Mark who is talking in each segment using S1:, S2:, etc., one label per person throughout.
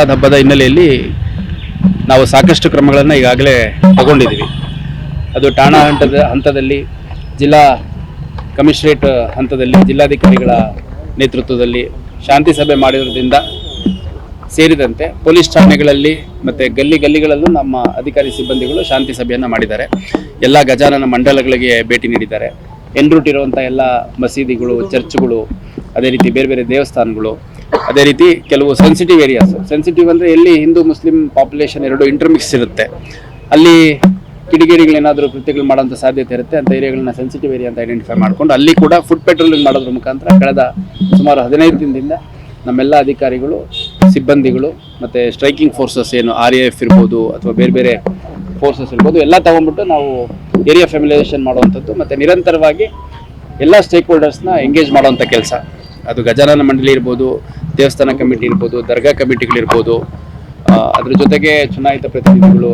S1: ಹಬ್ಬದ ಹಿನ್ನೆಲೆಯಲ್ಲಿ ನಾವು ಸಾಕಷ್ಟು ಕ್ರಮಗಳನ್ನು ಈಗಾಗಲೇ ತಗೊಂಡಿದ್ದೀವಿ. ಅದು ಠಾಣಾ ಹಂತದ ಹಂತದಲ್ಲಿ, ಜಿಲ್ಲಾ ಕಮಿಷನರೇಟ್ ಹಂತದಲ್ಲಿ, ಜಿಲ್ಲಾಧಿಕಾರಿಗಳ ನೇತೃತ್ವದಲ್ಲಿ ಶಾಂತಿ ಸಭೆ ಮಾಡಿರೋದ್ರಿಂದ ಸೇರಿದಂತೆ ಪೊಲೀಸ್ ಠಾಣೆಗಳಲ್ಲಿ ಮತ್ತು ಗಲ್ಲಿ ಗಲ್ಲಿಗಳಲ್ಲೂ ನಮ್ಮ ಅಧಿಕಾರಿ ಸಿಬ್ಬಂದಿಗಳು ಶಾಂತಿ ಸಭೆಯನ್ನು ಮಾಡಿದ್ದಾರೆ. ಎಲ್ಲ ಗಜಾನನ ಮಂಡಲಗಳಿಗೆ ಭೇಟಿ ನೀಡಿದ್ದಾರೆ. ಎನ್ ರೂಟ್ ಇರುವಂಥ ಎಲ್ಲ ಮಸೀದಿಗಳು, ಚರ್ಚ್ಗಳು, ಅದೇ ರೀತಿ ಬೇರೆ ಬೇರೆ ದೇವಸ್ಥಾನಗಳು ಅದೇ ರೀತಿ ಕೆಲವು ಸೆನ್ಸಿಟಿವ್ ಏರಿಯಾಸ್ ಸೆನ್ಸಿಟಿವ್ ಅಂದರೆ ಎಲ್ಲಿ ಹಿಂದೂ, ಮುಸ್ಲಿಂ ಪಾಪ್ಯುಲೇಷನ್ ಎರಡು ಇಂಟರ್ಮಿಕ್ಸ್ ಇರುತ್ತೆ. ಅಲ್ಲಿ ಕಿಡಿಗೇಡಿಗಳೇನಾದರೂ ಕೃತ್ಯಗಳು ಮಾಡೋಂಥ ಸಾಧ್ಯತೆ ಇರುತ್ತೆ ಅಂತ ಏರಿಯಾಗಳನ್ನ ಸೆನ್ಸಿಟಿವ್ ಏರಿಯಾ ಅಂತ ಐಡೆಂಟಿಫೈ ಮಾಡ್ಕೊಂಡು ಅಲ್ಲಿ ಕೂಡ ಫುಡ್ ಪೆಟ್ರೋಲಿಂಗ್ ಮಾಡೋದ್ರ ಮುಖಾಂತರ ಕಳೆದ ಸುಮಾರು ಹದಿನೈದು ದಿನದಿಂದ ನಮ್ಮೆಲ್ಲ ಅಧಿಕಾರಿಗಳು, ಸಿಬ್ಬಂದಿಗಳು ಮತ್ತು ಸ್ಟ್ರೈಕಿಂಗ್ ಫೋರ್ಸಸ್ ಏನು ಆರ್ ಎ ಎಫ್ ಇರ್ಬೋದು ಅಥವಾ ಬೇರೆ ಬೇರೆ ಫೋರ್ಸಸ್ ಇರ್ಬೋದು ಎಲ್ಲ ತಗೊಂಡ್ಬಿಟ್ಟು ನಾವು ಏರಿಯಾ ಫೆಮಿಲೈಸೇಷನ್ ಮಾಡುವಂಥದ್ದು ಮತ್ತು ನಿರಂತರವಾಗಿ ಎಲ್ಲ ಸ್ಟೇಕ್ ಹೋಲ್ಡರ್ಸ್ನ ಎಂಗೇಜ್ ಮಾಡುವಂಥ ಕೆಲಸ. ಅದು ಗಜಾನನ ಮಂಡಳಿ ಇರ್ಬೋದು ದೇವಸ್ಥಾನ ಕಮಿಟಿ ಇರ್ಬೋದು, ದರ್ಗಾ ಕಮಿಟಿಗಳಿರ್ಬೋದು ಅದ್ರ ಜೊತೆಗೆ ಚುನಾಯಿತ ಪ್ರತಿನಿಧಿಗಳು,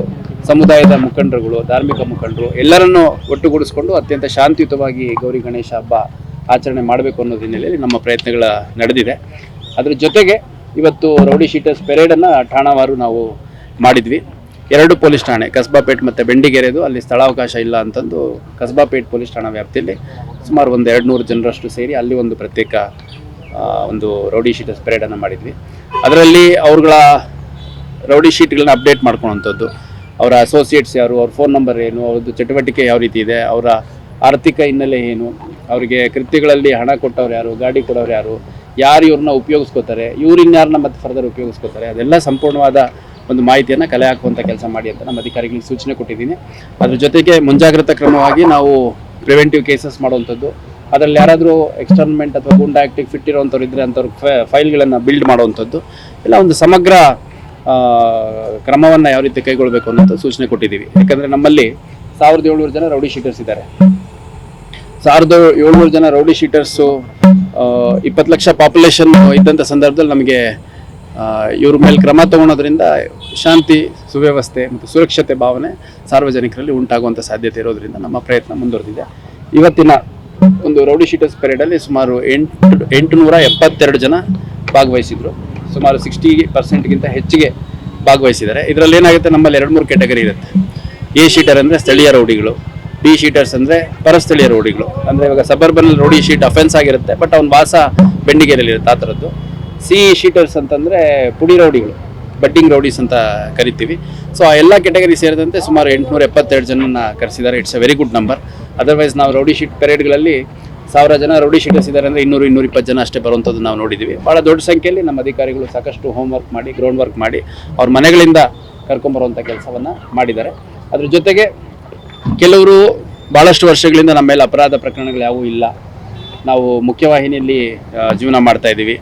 S1: ಸಮುದಾಯದ ಮುಖಂಡರುಗಳು, ಧಾರ್ಮಿಕ ಮುಖಂಡರು, ಎಲ್ಲರನ್ನೂ ಒಟ್ಟುಗೂಡಿಸ್ಕೊಂಡು ಅತ್ಯಂತ ಶಾಂತಿಯುತವಾಗಿ ಗೌರಿ ಗಣೇಶ ಹಬ್ಬ ಆಚರಣೆ ಮಾಡಬೇಕು ಅನ್ನೋ ಹಿನ್ನೆಲೆಯಲ್ಲಿ ನಮ್ಮ ಪ್ರಯತ್ನಗಳ ನಡೆದಿದೆ. ಅದ್ರ ಜೊತೆಗೆ ಇವತ್ತು ರೌಡಿ ಶೀಟರ್ಸ್ ಪೆರೇಡನ್ನು ಠಾಣಾವಾರು ನಾವು ಮಾಡಿದ್ವಿ. ಎರಡು ಪೊಲೀಸ್ ಠಾಣೆ ಕಸ್ಬಾಪೇಟ್ ಮತ್ತು ಬೆಂಡಿಗೆರೆದು, ಅಲ್ಲಿ ಸ್ಥಳಾವಕಾಶ ಇಲ್ಲ ಅಂತಂದು ಕಸ್ಬಾಪೇಟ್ ಪೊಲೀಸ್ ಠಾಣಾ ವ್ಯಾಪ್ತಿಯಲ್ಲಿ ಸುಮಾರು ಒಂದು ಎರಡು ನೂರು ಜನರಷ್ಟು ಸೇರಿ ಅಲ್ಲಿ ಒಂದು ಪ್ರತ್ಯೇಕ ಒಂದು ರೌಡಿ ಶೀಟ್ ಸ್ಪ್ರೆಡನ್ನು ಮಾಡಿದ್ವಿ. ಅದರಲ್ಲಿ ಅವ್ರುಗಳ ರೌಡಿ ಶೀಟ್ಗಳನ್ನ ಅಪ್ಡೇಟ್ ಮಾಡ್ಕೊಳೋಂಥದ್ದು. ಅವರ ಅಸೋಸಿಯೇಟ್ಸ್ ಯಾರು, ಅವ್ರ ಫೋನ್ ನಂಬರ್ ಏನು, ಅವ್ರದ್ದು ಚಟುವಟಿಕೆ ಯಾವ ರೀತಿ ಇದೆ, ಅವರ ಆರ್ಥಿಕ ಹಿನ್ನೆಲೆ ಏನು, ಅವರಿಗೆ ಕೃತ್ಯಗಳಲ್ಲಿ ಹಣ ಕೊಟ್ಟವ್ರು ಯಾರು, ಗಾಡಿ ಕೊಡೋರು ಯಾರು ಯಾರು ಇವ್ರನ್ನ ಉಪಯೋಗಿಸ್ಕೋತಾರೆ ಯಾರನ್ನ ಮತ್ತೆ ಫರ್ದರ್ ಉಪಯೋಗಿಸ್ಕೋತಾರೆ, ಅದೆಲ್ಲ ಸಂಪೂರ್ಣವಾದ ಒಂದು ಮಾಹಿತಿಯನ್ನು ಕಲೆ ಹಾಕುವಂಥ ಕೆಲಸ ಮಾಡಿ ಅಂತ ನಮ್ಮ ಅಧಿಕಾರಿಗಳಿಗೆ ಸೂಚನೆ ಕೊಟ್ಟಿದ್ದೀನಿ. ಅದ್ರ ಜೊತೆಗೆ ಮುಂಜಾಗ್ರತಾ ಕ್ರಮವಾಗಿ ನಾವು ಪ್ರಿವೆಂಟಿವ್ ಕೇಸಸ್ ಮಾಡುವಂಥದ್ದು ಅದರಲ್ಲಿ ಯಾರಾದರೂ ಎಕ್ಸ್ಟರ್ನ್ಮೆಂಟ್ ಅಥವಾ ಗುಂಡ ಆ್ಯಕ್ಟಿಗೆ ಫಿಟ್ ಇರೋವಂಥವ್ರು ಇದ್ದರೆ ಅಂಥವ್ರು ಫೈಲ್ಗಳನ್ನು ಬಿಲ್ಡ್ ಮಾಡುವಂಥದ್ದು. ಇಲ್ಲ, ಒಂದು ಸಮಗ್ರ ಕ್ರಮವನ್ನು ಯಾವ ರೀತಿ ಕೈಗೊಳ್ಳಬೇಕು ಅನ್ನೋದು ಸೂಚನೆ ಕೊಟ್ಟಿದ್ದೀವಿ. ಯಾಕಂದರೆ ನಮ್ಮಲ್ಲಿ ಸಾವಿರದ ಏಳ್ನೂರು ಜನ ರೌಡಿ ಶೀಟರ್ಸ್ ಇದ್ದಾರೆ. ಸಾವಿರದ ಏಳ್ನೂರು ಜನ ರೌಡಿ ಶೀಟರ್ಸು ಇಪ್ಪತ್ತು ಲಕ್ಷ ಪಾಪ್ಯುಲೇಷನ್ ಇದ್ದಂಥ ಸಂದರ್ಭದಲ್ಲಿ ನಮಗೆ ಇವ್ರ ಮೇಲೆ ಕ್ರಮ ತಗೊಳೋದ್ರಿಂದ ಶಾಂತಿ, ಸುವ್ಯವಸ್ಥೆ ಮತ್ತು ಸುರಕ್ಷತೆ ಭಾವನೆ ಸಾರ್ವಜನಿಕರಲ್ಲಿ ಉಂಟಾಗುವಂಥ ಸಾಧ್ಯತೆ ಇರೋದ್ರಿಂದ ನಮ್ಮ ಪ್ರಯತ್ನ ಮುಂದುವರೆದಿದೆ. ಇವತ್ತಿನ ಒಂದು ರೌಡಿ ಶೀಟರ್ಸ್ ಪೆರೇಡಲ್ಲಿ ಸುಮಾರು ಎಂಟು, ಎಂಟುನೂರ ಎಪ್ಪತ್ತೆರಡು ಜನ ಭಾಗವಹಿಸಿದ್ರು. ಸುಮಾರು ಸಿಕ್ಸ್ಟಿ ಪರ್ಸೆಂಟ್ಗಿಂತ ಹೆಚ್ಚಿಗೆ ಭಾಗವಹಿಸಿದ್ದಾರೆ. ಇದರಲ್ಲಿ ಏನಾಗುತ್ತೆ? ನಮ್ಮಲ್ಲಿ ಎರಡು, ಮೂರು ಕ್ಯಾಟಗರಿ ಇರುತ್ತೆ. ಎ ಶೀಟರ್ ಅಂದರೆ ಸ್ಥಳೀಯ ರೌಡಿಗಳು, ಬಿ ಶೀಟರ್ಸ್ ಅಂದರೆ ಪರಸ್ಥಳೀಯ ರೌಡಿಗಳು. ಅಂದರೆ ಇವಾಗ ಸಬರ್ಬನ್ ರೌಡಿ ಶೀಟ್ ಅಫೆನ್ಸ್ ಆಗಿರುತ್ತೆ ಬಟ್ ಅವ್ನ ವಾಸ ಬೆಂಡಿಗೆರೆಯಲ್ಲಿ ಇರುತ್ತೆ ಆ ಥರದ್ದು. ಸಿ ಶೀಟರ್ಸ್ ಅಂತಂದರೆ ಪುಡಿ ರೌಡಿಗಳು, ಬಡ್ಡಿಂಗ್ ರೌಡೀಸ್ ಅಂತ ಕರಿತೀವಿ. ಸೊ ಆ ಎಲ್ಲ ಕ್ಯಾಟಗರಿ ಸೇರಿದಂತೆ ಸುಮಾರು ಎಂಟುನೂರ ಎಪ್ಪತ್ತೆರಡು ಜನನ ಕರೆಸಿದ್ದಾರೆ. It's a very good number otherwise ನಾವು ರೌಡಿ ಶೀಟ್ ಪೆರೇಡ್ಗಳಲ್ಲಿ ಸಾವಿರ ಜನ ರೌಡಿ ಶೀಟ್ ಇದ್ದಾರೆ ಅಂದರೆ ಇನ್ನೂರು ಇನ್ನೂರು ಇಪ್ಪತ್ತು ಜನ ಅಷ್ಟೇ ಬರುವಂಥದ್ದು ನಾವು ನೋಡಿದ್ದೀವಿ ಭಾಳ ದೊಡ್ಡ ಸಂಖ್ಯೆಯಲ್ಲಿ ನಮ್ಮ ಅಧಿಕಾರಿಗಳು ಸಾಕಷ್ಟು ಹೋಮ್ ವರ್ಕ್ ಮಾಡಿ ಗ್ರೌಂಡ್ ವರ್ಕ್ ಮಾಡಿ ಅವ್ರ ಮನೆಗಳಿಂದ ಕರ್ಕೊಂಬರುವಂಥ ಕೆಲಸವನ್ನು ಮಾಡಿದ್ದಾರೆ. ಅದ್ರ ಜೊತೆಗೆ ಕೆಲವರು ಭಾಳಷ್ಟು ವರ್ಷಗಳಿಂದ ನಮ್ಮ ಮೇಲೆ ಅಪರಾಧ ಪ್ರಕರಣಗಳು ಯಾವೂ ಇಲ್ಲ. ನಾವು ಮುಖ್ಯವಾಹಿನಿಯಲ್ಲಿ ಜೀವನ ಮಾಡ್ತಾ ಇದ್ದೀವಿ.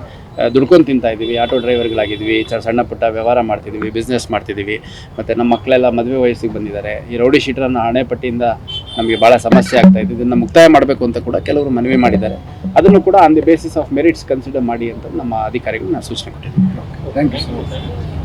S1: ದುಡ್ಕೊಂಡು ತಿಂತಾ ಇದ್ದೀವಿ. ಆಟೋ ಡ್ರೈವರ್ಗಳಾಗಿದ್ವಿ ಚ, ಸಣ್ಣ ಪುಟ್ಟ ವ್ಯವಹಾರ ಮಾಡ್ತಿದ್ದೀವಿ. ಬಿಸ್ನೆಸ್ ಮಾಡ್ತಿದ್ದೀವಿ. ಮತ್ತು ನಮ್ಮ ಮಕ್ಕಳೆಲ್ಲ ಮದುವೆ ವಯಸ್ಸಿಗೆ ಬಂದಿದ್ದಾರೆ. ಈ ರೌಡಿ ಶೀಟರನ್ನು ಹಣೆ ಪಟ್ಟಿಯಿಂದ ನಮಗೆ ಭಾಳ ಸಮಸ್ಯೆ ಆಗ್ತಾ ಇದೆ ಇದನ್ನು ಮುಕ್ತಾಯ ಮಾಡಬೇಕು ಅಂತ ಕೂಡ ಕೆಲವರು ಮನವಿ ಮಾಡಿದ್ದಾರೆ. ಅದನ್ನು ಕೂಡ on the basis of merits consider ಮಾಡಿ ಅಂತ ನಮ್ಮ ಅಧಿಕಾರಿಗಳು ನಾನು ಸೂಚನೆ ಕೊಟ್ಟಿದ್ದೀನಿ
S2: ಥ್ಯಾಂಕ್ ಯು